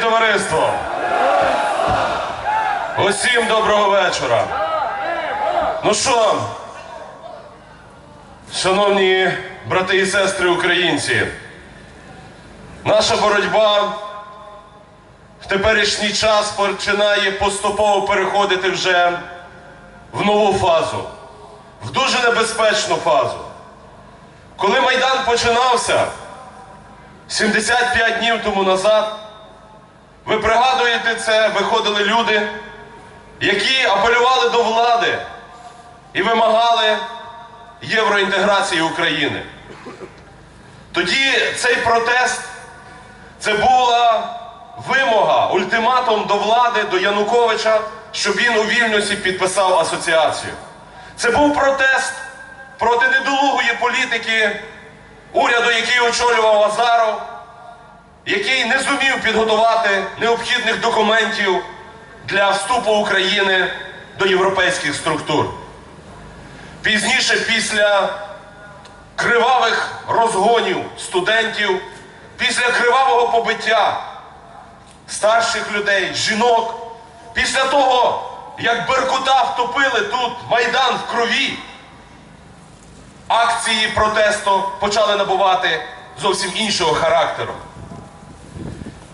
товариство! Усім доброго вечора. Ну що, шановні брати і сестри українці, наша боротьба в теперішній час починає поступово переходити вже в нову фазу, в дуже небезпечну фазу. Коли Майдан починався 75 днів тому назад, ви пригадуєте це, виходили люди, які апелювали до влади і вимагали євроінтеграції України. Тоді цей протест це була вимога, ультиматум до влади, до Януковича, щоб він у Вільнюсі підписав асоціацію. Це був протест проти недолугої політики уряду, який очолював Азаров, який не зумів підготувати необхідних документів для вступу України до європейських структур. Пізніше, після кривавих розгонів студентів, після кривавого побиття старших людей, жінок, після того, як Беркута втопили тут Майдан в крові, акції протесту почали набувати зовсім іншого характеру.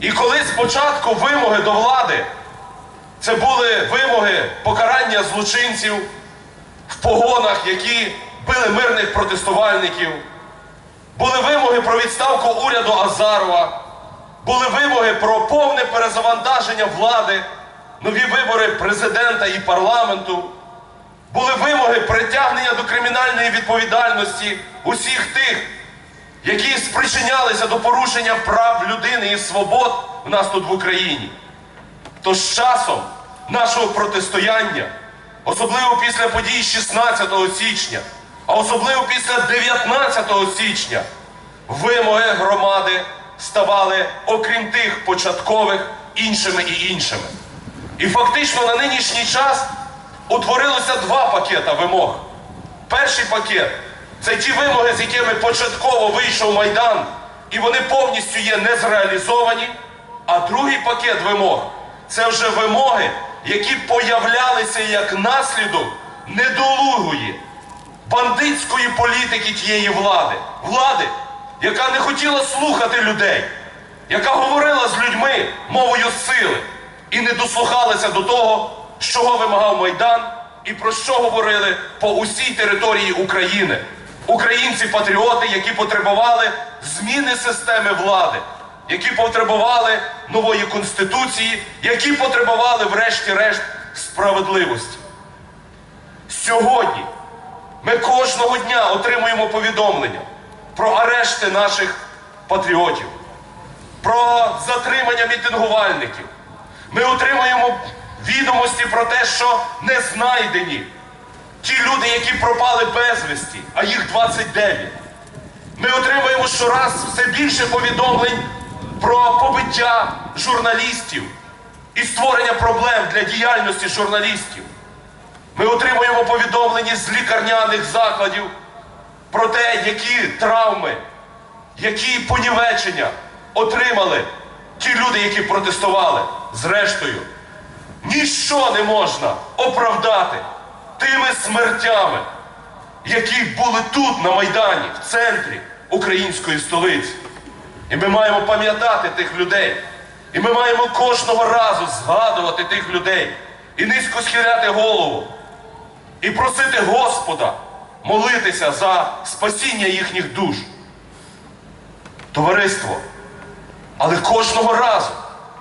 І коли спочатку вимоги до влади це були вимоги покарання злочинців в погонах, які били мирних протестувальників, були вимоги про відставку уряду Азарова, були вимоги про повне перезавантаження влади, нові вибори президента і парламенту, були вимоги притягнення до кримінальної відповідальності усіх тих, які спричинялися до порушення прав людини і свобод в нас тут в Україні. То з часом нашого протистояння, особливо після подій 16 січня, а особливо після 19 січня, вимоги громади ставали, окрім тих початкових, іншими і іншими. І фактично на нинішній час утворилося два пакета вимог. Перший пакет це ті вимоги, з якими початково вийшов Майдан, і вони повністю є не зреалізовані. А другий пакет вимог це вже вимоги, які появлялися як наслідок недолугої бандитської політики тієї влади. Влади, яка не хотіла слухати людей, яка говорила з людьми мовою сили і не дослухалася до того, чого вимагав Майдан і про що говорили по усій території України. Українці-патріоти, які потребували зміни системи влади, які потребували нової конституції, які потребували, врешті-решт, справедливості. Сьогодні ми кожного дня отримуємо повідомлення про арешти наших патріотів, про затримання мітингувальників. Ми отримуємо відомості про те, що не знайдені ті люди, які пропали безвісті, а їх 29. Ми отримуємо щораз все більше повідомлень про побиття журналістів і створення проблем для діяльності журналістів. Ми отримуємо повідомлення з лікарняних закладів про те, які травми, які понівечення отримали ті люди, які протестували. Зрештою, ніщо не можна оправдати тими смертями, які були тут, на Майдані, в центрі української столиці. І ми маємо пам'ятати тих людей. І ми маємо кожного разу згадувати тих людей і низько схиляти голову, і просити Господа молитися за спасіння їхніх душ. Товариство. Але кожного разу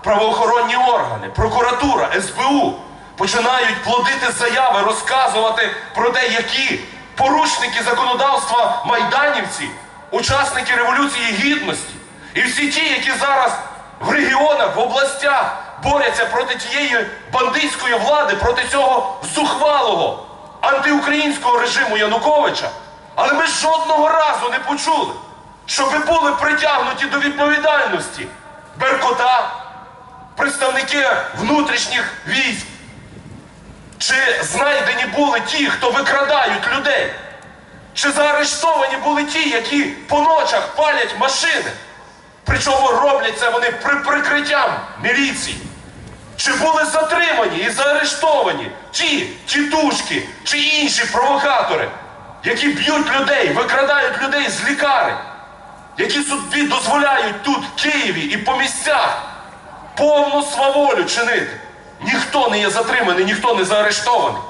правоохоронні органи, прокуратура, СБУ починають плодити заяви, розказувати про те, які порушники законодавства майданівці, учасники Революції Гідності, і всі ті, які зараз в регіонах, в областях борються проти тієї бандитської влади, проти цього зухвалого антиукраїнського режиму Януковича. Але ми жодного разу не почули, щоби були притягнуті до відповідальності Беркота, представники внутрішніх військ. Чи знайдені були ті, хто викрадають людей? Чи заарештовані були ті, які по ночах палять машини? Причому роблять це вони при прикриттям міліції. Чи були затримані і заарештовані ті тітушки чи інші провокатори, які б'ють людей, викрадають людей з лікарень, які собі дозволяють тут, в Києві і по місцях повну сваволю чинити? Ніхто не є затриманий, ніхто не заарештований.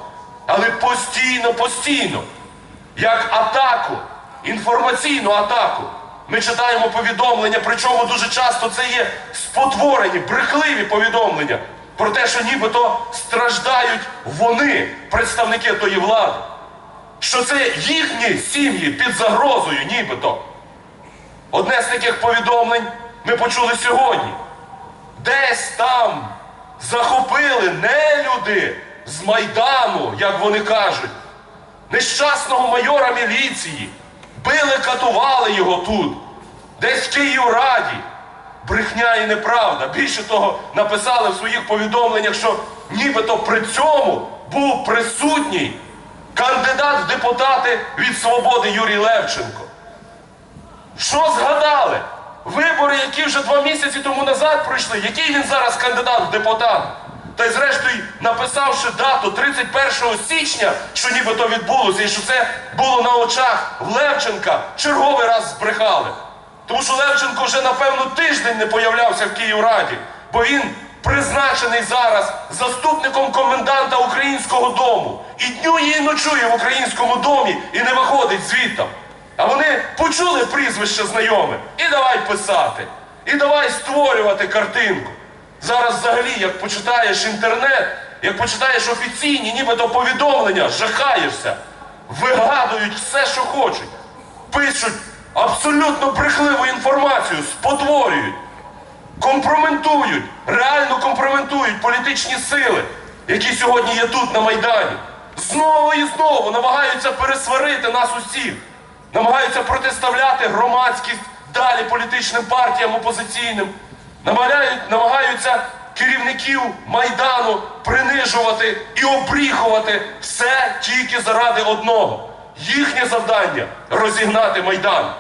Але постійно, постійно, як атаку, інформаційну атаку. Ми читаємо повідомлення, причому дуже часто це є спотворені, брехливі повідомлення про те, що нібито страждають вони, представники тої влади. Що це їхні сім'ї під загрозою, нібито. Одне з таких повідомлень ми почули сьогодні. Десь там захопили нелюди з Майдану, як вони кажуть, нещасного майора міліції. Били, катували його тут, десь в Київраді. Брехня і неправда. Більше того, написали в своїх повідомленнях, що нібито при цьому був присутній кандидат в депутати від свободи Юрій Левченко. Що згадали? Вибори, які вже два місяці тому назад пройшли, який він зараз кандидат в депутат? Та й зрештою, написавши дату 31 січня, що нібито відбулося, і що це було на очах Левченка, черговий раз збрехали. Тому що Левченко вже, напевно, тиждень не появлявся в Київраді, бо він призначений зараз заступником коменданта українського дому. І днює, і ночує в українському домі і не виходить звідти. А вони почули прізвище знайоме. І давай писати, і давай створювати картинку. Зараз взагалі, як почитаєш інтернет, як почитаєш офіційні, нібито повідомлення, жахаєшся, вигадують все, що хочуть, пишуть абсолютно брехливу інформацію, спотворюють, компрометують, реально компрометують політичні сили, які сьогодні є тут на Майдані. Знову і знову намагаються пересварити нас усіх, намагаються протиставляти громадськість далі політичним партіям опозиційним, намагаються керівників Майдану принижувати і обріхувати все тільки заради одного. Їхнє завдання розігнати Майдан.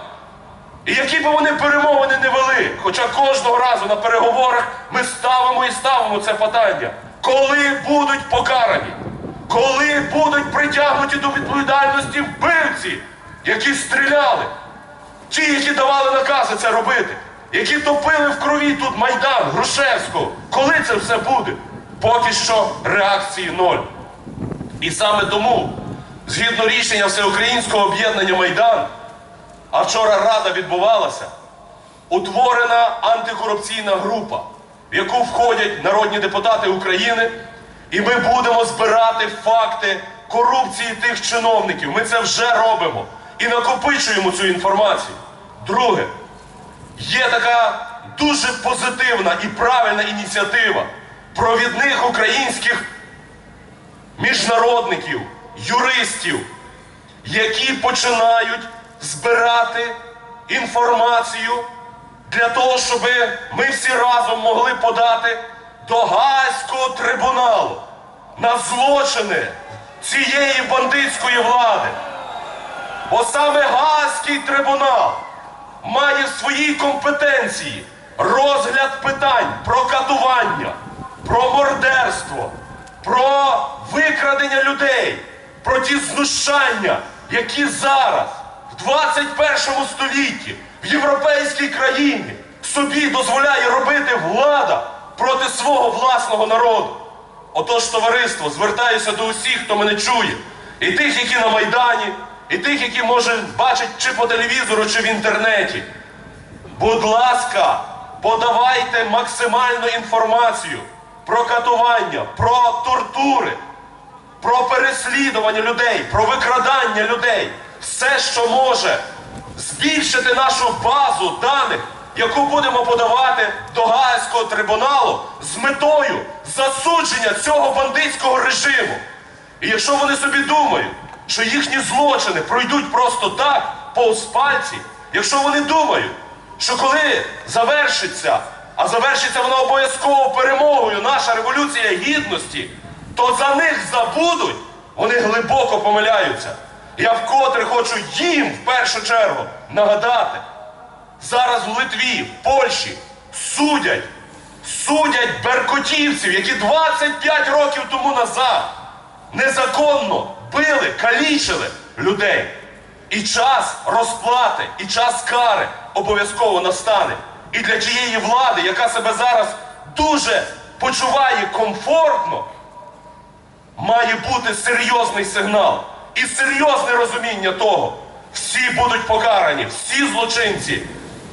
І які б вони перемовини не вели, хоча кожного разу на переговорах ми ставимо і ставимо це питання, коли будуть покарані, коли будуть притягнуті до відповідальності вбивці, які стріляли, ті, які давали накази це робити, які топили в крові тут Майдан, Грушевського, коли це все буде? Поки що реакції ноль. І саме тому, згідно рішення Всеукраїнського об'єднання Майдан, а вчора рада відбувалася, утворена антикорупційна група, в яку входять народні депутати України, і ми будемо збирати факти корупції тих чиновників. Ми це вже робимо і накопичуємо цю інформацію. Друге, є така дуже позитивна і правильна ініціатива провідних українських міжнародників, юристів, які починають збирати інформацію для того, щоб ми всі разом могли подати до Гаазького трибуналу на злочини цієї бандитської влади. Бо саме Гаазький трибунал має в своїй компетенції розгляд питань про катування, про мордерство, про викрадення людей, про ті знущання, які зараз, в 21 столітті, в європейській країні собі дозволяє робити влада проти свого власного народу. Отож, товариство, звертаюся до усіх, хто мене чує, і тих, які на Майдані, і тих, які може бачать чи по телевізору, чи в інтернеті. Будь ласка, подавайте максимальну інформацію про катування, про тортури, про переслідування людей, про викрадання людей. Все, що може збільшити нашу базу даних, яку будемо подавати до Гаазького трибуналу з метою засудження цього бандитського режиму. І якщо вони собі думають, що їхні злочини пройдуть просто так, повз пальці, якщо вони думають, що коли завершиться, а завершиться вона обов'язково перемогою, наша революція гідності, то за них забудуть, вони глибоко помиляються. Я вкотре хочу їм в першу чергу нагадати. зараз в Литві, в Польщі судять, судять беркутівців, які 25 років тому назад незаконно били, калічили людей. І час розплати, і час кари обов'язково настане. І для тієї влади, яка себе зараз дуже почуває комфортно, має бути серйозний сигнал і серйозне розуміння того. Всі будуть покарані, всі злочинці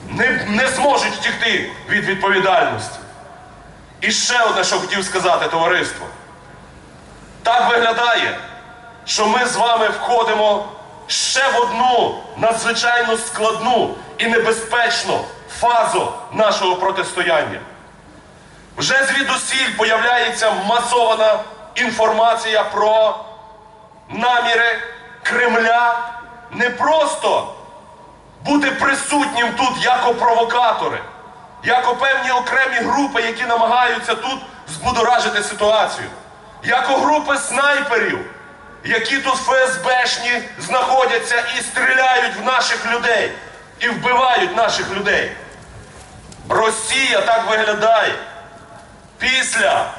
не, не зможуть втікти від відповідальності. І ще одне, що хотів сказати, товариство. Так виглядає, що ми з вами входимо ще в одну надзвичайно складну і небезпечну фазу нашого протистояння. Вже звідусіль появляється масована інформація про наміри Кремля не просто бути присутнім тут як провокатори, як певні окремі групи, які намагаються тут збудоражити ситуацію, як групи снайперів, які тут ФСБшні знаходяться і стріляють в наших людей, і вбивають наших людей. Росія так виглядає після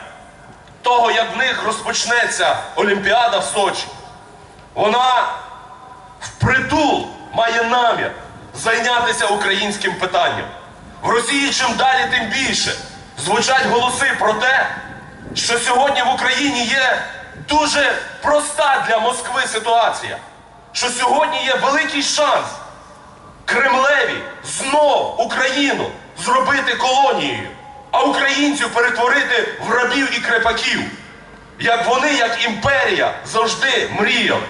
того, як в них розпочнеться Олімпіада в Сочі. Вона впритул має намір зайнятися українським питанням. В Росії чим далі, тим більше звучать голоси про те, що сьогодні в Україні є дуже проста для Москви ситуація, що сьогодні є великий шанс Кремлеві знов Україну зробити колонією, а українців перетворити в рабів і крепаків, як вони, як імперія, завжди мріяли.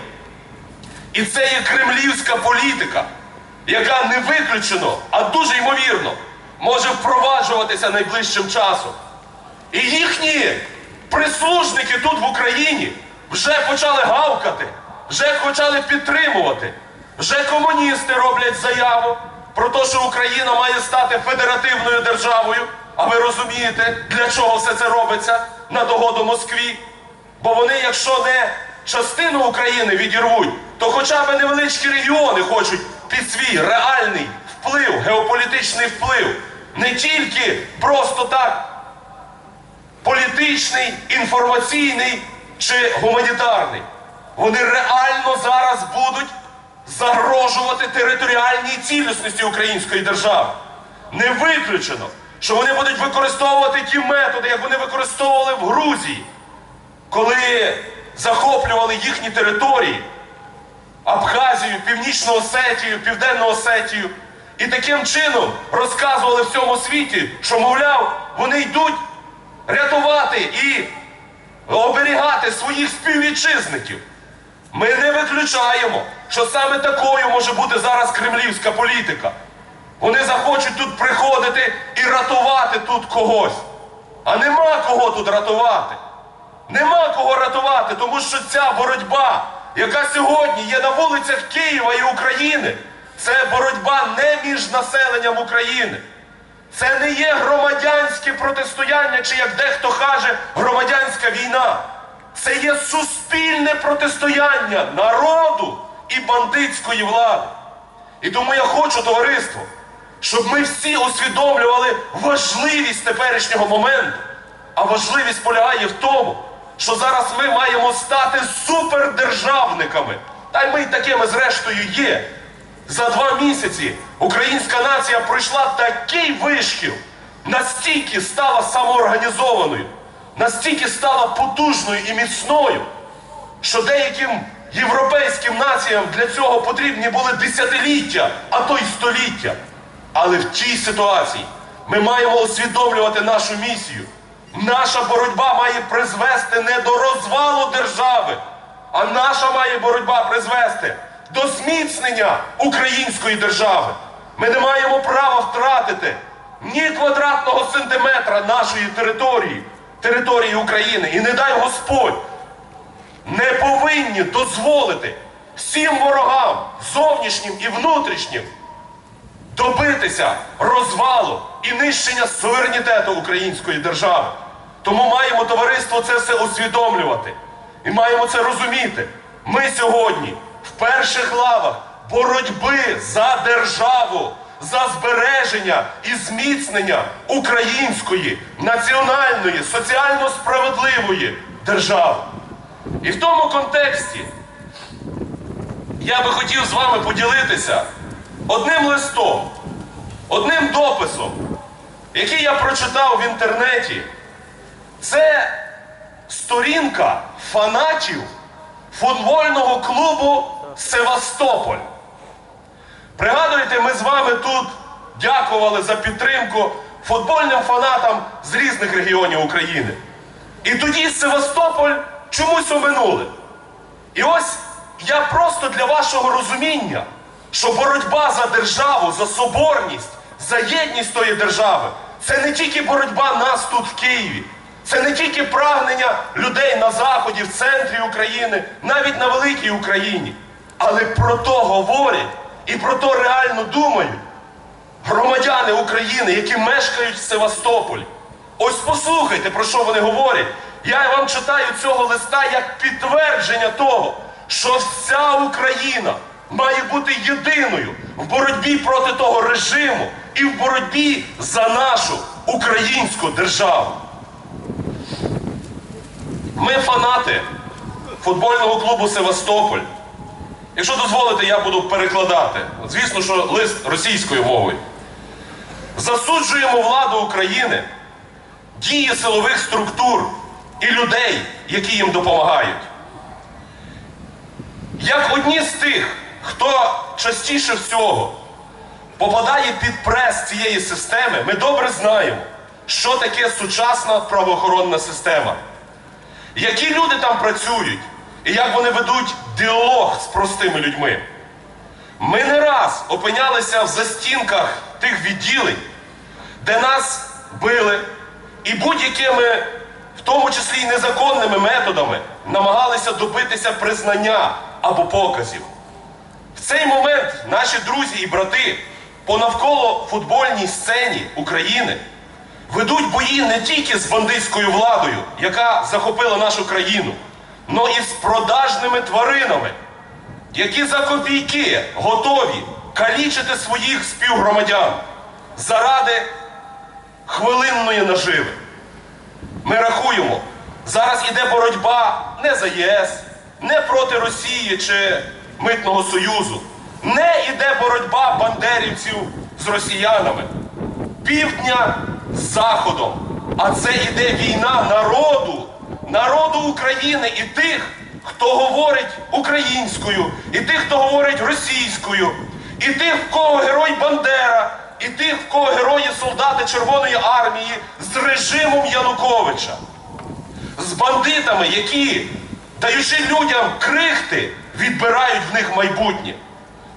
І це є кремлівська політика, яка не виключено, а дуже ймовірно, може впроваджуватися найближчим часом. І їхні прислужники тут в Україні вже почали гавкати, вже почали підтримувати. Вже комуністи роблять заяву про те, що Україна має стати федеративною державою. А ви розумієте, для чого все це робиться на догоду Москві? Бо вони, якщо не частину України відірвуть, то хоча б невеличкі регіони хочуть під свій реальний вплив, геополітичний вплив. Не тільки просто так політичний, інформаційний чи гуманітарний. Вони реально зараз будуть загрожувати територіальній цілісності української держави. Не виключено, що вони будуть використовувати ті методи, як вони використовували в Грузії, коли захоплювали їхні території, Абхазію, Північну Осетію, Південну Осетію. І таким чином розказували всьому світі, що, мовляв, вони йдуть рятувати і оберігати своїх співвітчизників. Ми не виключаємо, що саме такою може бути зараз кремлівська політика. Вони захочуть тут приходити і рятувати тут когось. А нема кого тут рятувати. Нема кого рятувати, тому що ця боротьба, яка сьогодні є на вулицях Києва і України, це боротьба не між населенням України. Це не є громадянське протистояння, чи як дехто каже, громадянська війна. Це є суспільне протистояння народу і бандитської влади. І тому я хочу, товариство, щоб ми всі усвідомлювали важливість теперішнього моменту. А важливість полягає в тому, що зараз ми маємо стати супердержавниками. Та й ми такими зрештою є. За два місяці українська нація пройшла такий вишкіл, настільки стала самоорганізованою, настільки стала потужною і міцною, що деяким європейським націям для цього потрібні були десятиліття, а то й століття. Але в тій ситуації ми маємо усвідомлювати нашу місію. Наша боротьба має призвести не до розвалу держави, а наша має боротьба призвести до зміцнення української держави. Ми не маємо права втратити ні квадратного сантиметра нашої території, території України. І не дай Господь, не повинні дозволити всім ворогам, зовнішнім і внутрішнім, добитися розвалу і нищення суверенітету української держави. Тому маємо товариство це все усвідомлювати. І маємо це розуміти. Ми сьогодні перших лавах боротьби за державу, за збереження і зміцнення української національної, соціально справедливої держави. І в тому контексті я би хотів з вами поділитися одним листом, одним дописом, який я прочитав в інтернеті. Це сторінка фанатів футбольного клубу Севастополь. Пригадуєте, ми з вами тут дякували за підтримку футбольним фанатам з різних регіонів України. І тоді Севастополь чомусь оминули. І ось я просто для вашого розуміння, що боротьба за державу, за соборність, за єдність тої держави це не тільки боротьба нас тут в Києві, це не тільки прагнення людей на заході, в центрі України, навіть на великій Україні. Але про то говорять і про то реально думають громадяни України, які мешкають в Севастополі. Ось послухайте, про що вони говорять. Я вам читаю цього листа як підтвердження того, що вся Україна має бути єдиною в боротьбі проти того режиму і в боротьбі за нашу українську державу. Ми фанати футбольного клубу Севастополь. Якщо дозволите, я буду перекладати. Звісно, що лист російською мовою. Засуджуємо владу України, дії силових структур і людей, які їм допомагають. Як одні з тих, хто частіше всього попадає під прес цієї системи, ми добре знаємо, що таке сучасна правоохоронна система, які люди там працюють і як вони ведуть діалог з простими людьми. Ми не раз опинялися в застінках тих відділень, де нас били, і будь-якими, в тому числі й незаконними методами, намагалися добитися признання або показів. В цей момент наші друзі і брати по навколо футбольній сцені України ведуть бої не тільки з бандитською владою, яка захопила нашу країну, але і з продажними тваринами, які за копійки готові калічити своїх співгромадян заради хвилинної наживи. Ми рахуємо, зараз іде боротьба не за ЄС, не проти Росії чи Митного Союзу. Не іде боротьба бандерівців з росіянами. Півдня з Заходом. А це іде війна народу, народу України і тих, хто говорить українською, і тих, хто говорить російською, і тих, в кого герой Бандера, і тих, в кого герої солдати Червоної армії з режимом Януковича з бандитами, які, даючи людям крихти, відбирають в них майбутнє.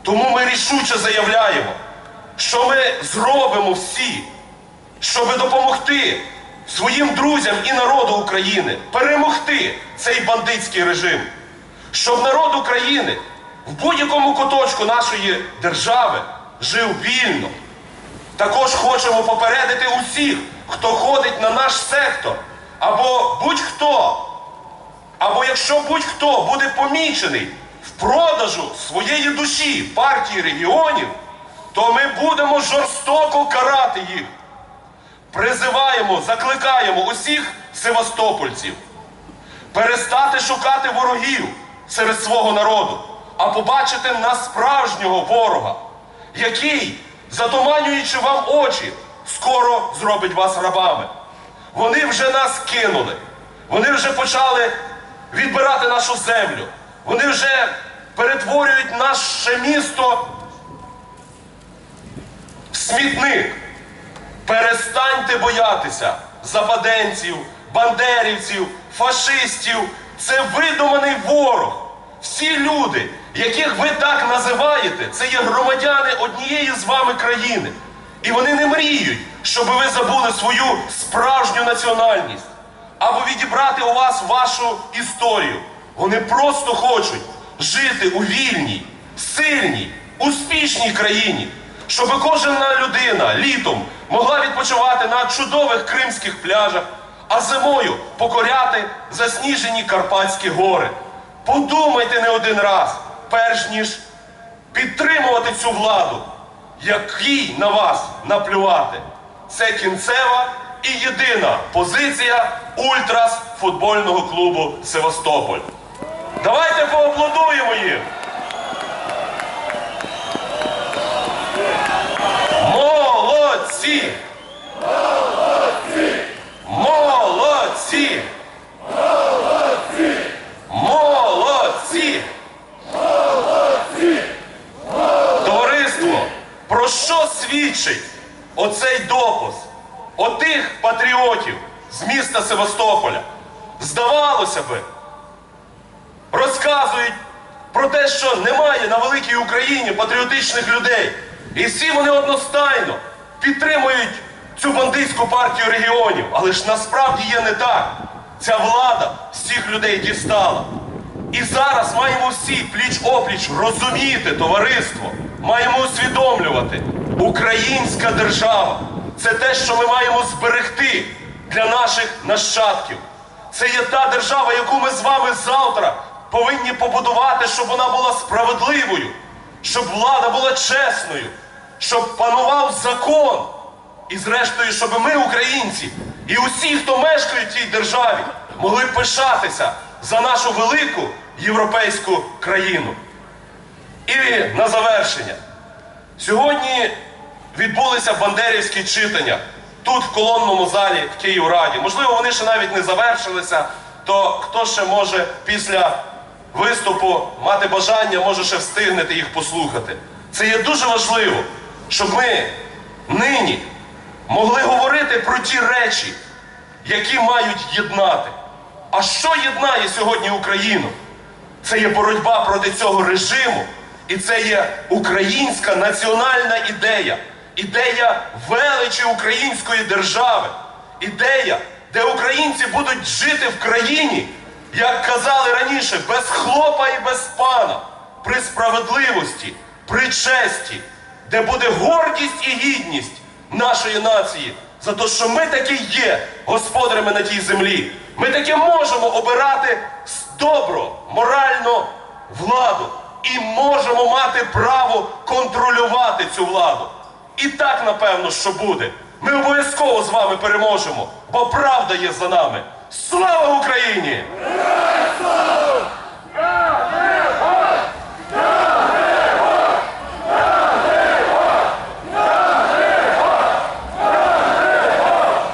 Тому ми рішуче заявляємо, що ми зробимо всі, щоб допомогти своїм друзям і народу України перемогти цей бандитський режим, щоб народ України в будь-якому куточку нашої держави жив вільно. Також хочемо попередити усіх, хто ходить на наш сектор, або будь-хто, або якщо будь-хто буде помічений в продажу своєї душі партії регіонів, то ми будемо жорстоко карати їх. Призиваємо, закликаємо усіх севастопольців перестати шукати ворогів серед свого народу, а побачити на справжнього ворога, який, затуманюючи вам очі, скоро зробить вас рабами. Вони вже нас кинули, вони вже почали відбирати нашу землю, вони вже перетворюють наше місто в смітник. Перестаньте боятися западенців, бандерівців, фашистів. Це видуманий ворог. Всі люди, яких ви так називаєте, це є громадяни однієї з вами країни. І вони не мріють, щоб ви забули свою справжню національність або відібрати у вас вашу історію. Вони просто хочуть жити у вільній, сильній, успішній країні, щоб кожна людина літом могла відпочивати на чудових кримських пляжах, а зимою покоряти засніжені Карпатські гори. Подумайте не один раз, перш ніж підтримувати цю владу. який на вас наплювати. Це кінцева і єдина позиція ультрас футбольного клубу Севастополь. Давайте поаплодуємо їм. Молодці! Молодці! Молодці! Молодці! Товариство, про що свідчить оцей допис отих патріотів з міста Севастополя? Здавалося би, розказують про те, що немає на великій Україні патріотичних людей. І всі вони одностайно підтримують цю бандитську партію регіонів. Але ж насправді є не так. Ця влада всіх людей дістала. І зараз маємо всі пліч-опліч розуміти товариство, маємо усвідомлювати, українська держава це те, що ми маємо зберегти для наших нащадків. Це є та держава, яку ми з вами завтра повинні побудувати, щоб вона була справедливою, щоб влада була чесною, щоб панував закон. І зрештою, щоб ми, українці, і усі, хто мешкають в цій державі, могли пишатися за нашу велику європейську країну. І на завершення. Сьогодні відбулися бандерівські читання тут, в колонному залі в Київраді. Можливо, вони ще навіть не завершилися, то хто ще може після виступу мати бажання, може ще встигнете їх послухати. Це є дуже важливо, щоб ми нині могли говорити про ті речі, які мають єднати. А що єднає сьогодні Україну? Це є боротьба проти цього режиму, і це є українська національна ідея, ідея величі української держави, ідея, де українці будуть жити в країні, як казали раніше, без хлопа і без пана, при справедливості, при честі, де буде гордість і гідність нашої нації за те, що ми таки є господарями на тій землі. Ми таки можемо обирати добро, моральну владу і можемо мати право контролювати цю владу. І так, напевно, що буде. Ми обов'язково з вами переможемо, бо правда є за нами. Слава Україні!